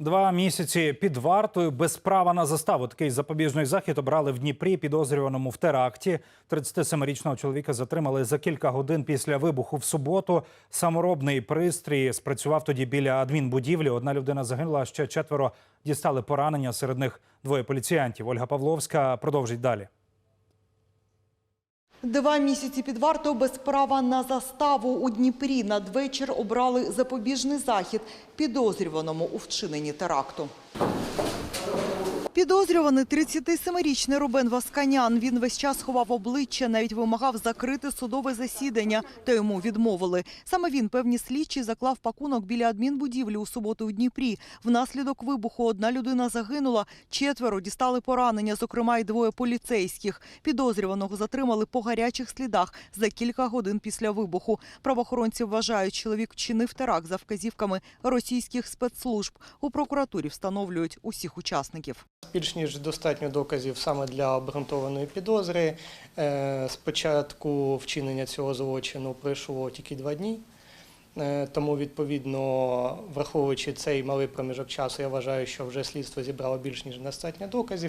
Два місяці під вартою без права на заставу. Такий запобіжний захід обрали в Дніпрі підозрюваному в теракті. 37-річного чоловіка затримали за кілька годин після вибуху в суботу. Саморобний пристрій спрацював тоді біля адмінбудівлі. Одна людина загинула, ще четверо дістали поранення. Серед них двоє поліціянтів. Ольга Павловська продовжить далі. Два місяці під вартою без права на заставу у Дніпрі надвечір обрали запобіжний захід підозрюваному у вчиненні теракту. Підозрюваний 37-річний Рубен Васканян. Він весь час ховав обличчя, навіть вимагав закрити судове засідання, та йому відмовили. Саме він, певні слідчі, заклав пакунок біля адмінбудівлі у суботу в Дніпрі. Внаслідок вибуху одна людина загинула, четверо дістали поранення, зокрема й двоє поліцейських. Підозрюваного затримали по гарячих слідах за кілька годин після вибуху. Правоохоронці вважають, чоловік вчинив теракт за вказівками російських спецслужб. У прокуратурі встановлюють усіх учасників. Більш ніж достатньо доказів саме для обґрунтованої підозри. Е, Спочатку вчинення цього злочину пройшло тільки два дні. Е, Тому, відповідно, враховуючи цей малий проміжок часу, я вважаю, що вже слідство зібрало більш ніж достатньо доказів.